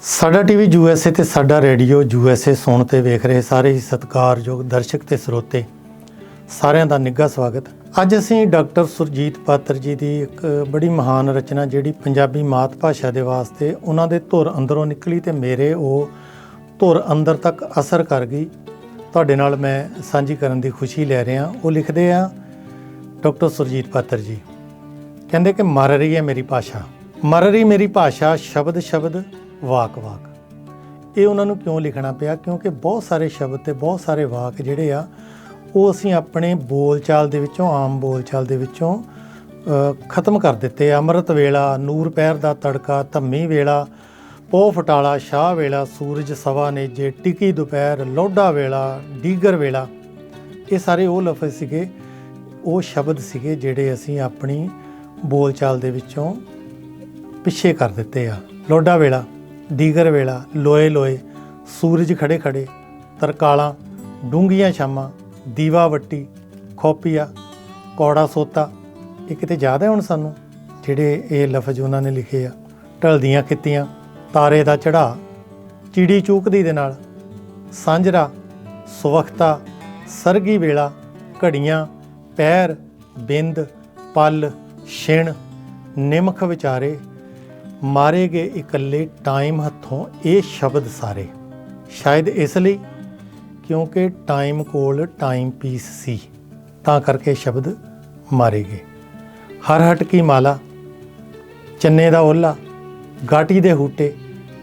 ਸਾਡਾ TV USA ਤੇ ਸਾਡਾ ਰੇਡੀਓ ਯੂਐਸਏ ਸੁਣ ਤੇ ਵੇਖ ਰਹੇ ਸਾਰੇ ਹੀ ਸਤਿਕਾਰਯੋਗ ਦਰਸ਼ਕ ਤੇ ਸਰੋਤੇ, ਸਾਰਿਆਂ ਦਾ ਨਿੱਘਾ ਸਵਾਗਤ। ਅੱਜ ਅਸੀਂ ਡਾਕਟਰ ਸੁਰਜੀਤ ਪਾਤਰ ਜੀ ਦੀ ਇੱਕ ਬੜੀ ਮਹਾਨ ਰਚਨਾ ਜਿਹੜੀ ਪੰਜਾਬੀ ਮਾਤ ਭਾਸ਼ਾ ਦੇ ਵਾਸਤੇ ਉਹਨਾਂ ਦੇ ਧੁਰ ਅੰਦਰੋਂ ਨਿਕਲੀ ਤੇ ਮੇਰੇ ਉਹ ਧੁਰ ਅੰਦਰ ਤੱਕ ਅਸਰ ਕਰ ਗਈ। ਤੁਹਾਡੇ ਨਾਲ ਮੈਂ ਸਾਂਝੀ ਕਰਨ ਦੀ ਖੁਸ਼ੀ ਲੈ ਰਿਹਾ। ਉਹ ਲਿਖਦੇ ਆ, ਡਾਕਟਰ ਸੁਰਜੀਤ ਪਾਤਰ ਜੀ, ਕਹਿੰਦੇ ਕਿ ਮਰ ਰਹੀ ਹੈ ਮੇਰੀ ਭਾਸ਼ਾ। ਮਰ ਰਹੀ ਮੇਰੀ ਭਾਸ਼ਾ ਸ਼ਬਦ ਸ਼ਬਦ ਵਾਕ ਵਾਕ। ਇਹ ਉਹਨਾਂ ਨੂੰ ਕਿਉਂ ਲਿਖਣਾ ਪਿਆ? ਕਿਉਂਕਿ ਬਹੁਤ ਸਾਰੇ ਸ਼ਬਦ ਤੇ ਬਹੁਤ ਸਾਰੇ ਵਾਕ ਜਿਹੜੇ ਆ, ਉਹ ਅਸੀਂ ਆਪਣੇ ਬੋਲਚਾਲ ਦੇ ਵਿੱਚੋਂ, ਆਮ ਬੋਲਚਾਲ ਦੇ ਵਿੱਚੋਂ ਖਤਮ ਕਰ ਦਿੱਤੇ ਆ। ਅੰਮ੍ਰਿਤ ਵੇਲਾ, ਨੂਰ ਪਹਿਰ ਦਾ ਤੜਕਾ, ਧੰਮੀ ਵੇਲਾ ਪੋ ਫਟਾਲਾ, ਸ਼ਾਹ ਵੇਲਾ, ਸੂਰਜ ਸਵਾ ਨੇਜੇ, ਟਿਕੀ ਦੁਪਹਿਰ ਲੋਡਾ ਵੇਲਾ, ਡੀਗਰ ਵੇਲਾ। ਇਹ ਸਾਰੇ ਉਹ ਲਫ਼ਜ਼ ਸੀਗੇ, ਉਹ ਸ਼ਬਦ ਸੀਗੇ ਜਿਹੜੇ ਅਸੀਂ ਆਪਣੀ ਬੋਲਚਾਲ ਦੇ ਵਿੱਚੋਂ ਪਿੱਛੇ ਕਰ ਦਿੱਤੇ ਆ। ਲੋਡਾ ਵੇਲਾ। ਦੀਗਰ ਵੇਲਾ, ਲੋਏ ਲੋਏ, ਸੂਰਜ ਖੜੇ ਖੜੇ, ਤਰਕਾਲਾਂ ਡੂੰਗੀਆਂ ਸ਼ਾਮਾਂ, ਦੀਵਾ ਵੱਟੀ, ਖੋਪੀਆ, ਕੌੜਾ ਸੋਤਾ। ਇਹ ਕਿਤੇ ਯਾਦ ਹੈ ਹੁਣ ਸਾਨੂੰ? ਜਿਹੜੇ ਇਹ ਲਫ਼ਜ਼ ਉਹਨਾਂ ਨੇ ਲਿਖੇ ਆ। ਢਲਦੀਆਂ ਖਿੱਤੀਆਂ, ਤਾਰੇ ਦਾ ਚੜਾ ਚਿੜੀ ਚੂਕਦੀ ਦੇ ਨਾਲ, ਸਾਂਝਰਾ, ਸੁਵਖਤਾ, ਸਰਗੀ ਵੇਲਾ, ਘੜੀਆਂ, ਪੈਰ, ਬਿੰਦ, ਪਲ, ਛਿਣ, ਨਿਮਖ ਵਿਚਾਰੇ ਮਾਰੇ ਗਏ ਇਕੱਲੇ ਟਾਈਮ ਹੱਥੋਂ ਇਹ ਸ਼ਬਦ ਸਾਰੇ। ਸ਼ਾਇਦ ਇਸ ਲਈ ਕਿਉਂਕਿ ਟਾਈਮ ਕੋਲ ਟਾਈਮ ਪੀਸ ਸੀ, ਤਾਂ ਕਰਕੇ ਸ਼ਬਦ ਮਾਰੇ ਗਏ। ਹਰ ਹਟ ਕੀ ਮਾਲਾ, ਚੰਨੇ ਦਾ ਓਲਾ, ਗਾਟੀ ਦੇ ਹੂਟੇ,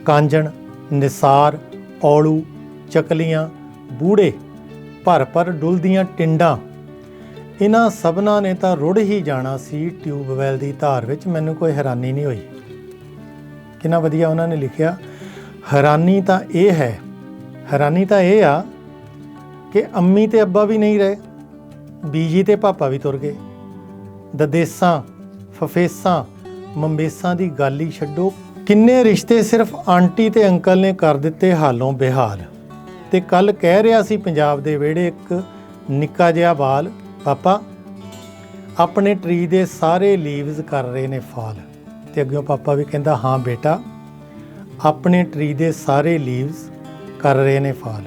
ਕਾਂਜਣ, ਨਿਸਾਰ, ਔਲੂ, ਚਕਲੀਆਂ, ਬੂੜੇ, ਭਰ ਭਰ ਡੁੱਲਦੀਆਂ ਟਿੰਡਾਂ। ਇਹਨਾਂ ਸਭਨਾਂ ਨੇ ਤਾਂ ਰੁੜ ਹੀ ਜਾਣਾ ਸੀ ਟਿਊਬਵੈਲ ਦੀ ਧਾਰ ਵਿੱਚ, ਮੈਨੂੰ ਕੋਈ ਹੈਰਾਨੀ ਨਹੀਂ ਹੋਈ। ਕਿੰਨਾ ਵਧੀਆ ਉਹਨਾਂ ਨੇ ਲਿਖਿਆ, ਹੈਰਾਨੀ ਤਾਂ ਇਹ ਹੈ, ਹੈਰਾਨੀ ਤਾਂ ਇਹ ਆ ਕਿ ਅੰਮੀ ਤੇ ਅੱਬਾ ਵੀ ਨਹੀਂ ਰਹੇ, ਬੀਜੀ ਤੇ ਪਾਪਾ ਵੀ ਤੁਰ ਗਏ। ਦਦੇਸਾਂ, ਫਫੇਸਾਂ ਮੰਬੇਸਾਂ ਦੀ ਗੱਲ ਹੀ ਛੱਡੋ, ਕਿੰਨੇ ਰਿਸ਼ਤੇ ਸਿਰਫ ਆਂਟੀ ਤੇ ਅੰਕਲ ਨੇ ਕਰ ਦਿੱਤੇ ਹਾਲੋਂ ਬਿਹਾਲ। ਤੇ ਕੱਲ ਕਹਿ ਰਿਹਾ ਸੀ ਪੰਜਾਬ ਦੇ ਵਿਹੜੇ ਇੱਕ ਨਿੱਕਾ ਜਿਹਾ ਬਾਲ, ਪਾਪਾ, ਆਪਣੇ ਟਰੀ ਦੇ ਸਾਰੇ ਲੀਵਜ਼ ਕਰ ਰਹੇ ਨੇ ਫਾਲ। ਤੇ ਅੱਗੇ ਪਾਪਾ ਵੀ ਕਹਿੰਦਾ, ਹਾਂ ਬੇਟਾ, ਆਪਣੇ ਟਰੀ ਦੇ ਸਾਰੇ ਲੀਵਸ ਕਰ ਰਹੇ ਨੇ ਫਾਲ।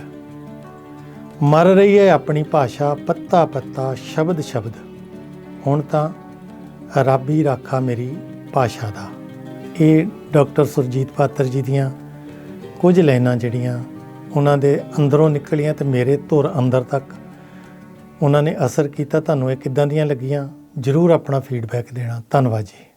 ਮਰ ਰਹੀ ਹੈ ਆਪਣੀ ਭਾਸ਼ਾ, ਪੱਤਾ ਪੱਤਾ, ਸ਼ਬਦ ਸ਼ਬਦ। ਹੁਣ ਤਾਂ ਰੱਬ ਹੀ ਰਾਖਾ ਮੇਰੀ ਭਾਸ਼ਾ ਦਾ। ਇਹ ਡਾਕਟਰ ਸੁਰਜੀਤ ਪਾਤਰ ਜੀ ਦੀਆਂ ਕੁਝ ਲਾਈਨਾਂ ਜਿਹੜੀਆਂ ਉਹਨਾਂ ਦੇ ਅੰਦਰੋਂ ਨਿਕਲੀਆਂ ਤੇ ਮੇਰੇ ਧੁਰ ਅੰਦਰ ਤੱਕ ਉਹਨਾਂ ਨੇ ਅਸਰ ਕੀਤਾ। ਤੁਹਾਨੂੰ ਇਹ ਕਿੱਦਾਂ ਦੀਆਂ ਲੱਗੀਆਂ? ਜਰੂਰ ਆਪਣਾ ਫੀਡਬੈਕ ਦੇਣਾ। ਧੰਨਵਾਦ ਜੀ।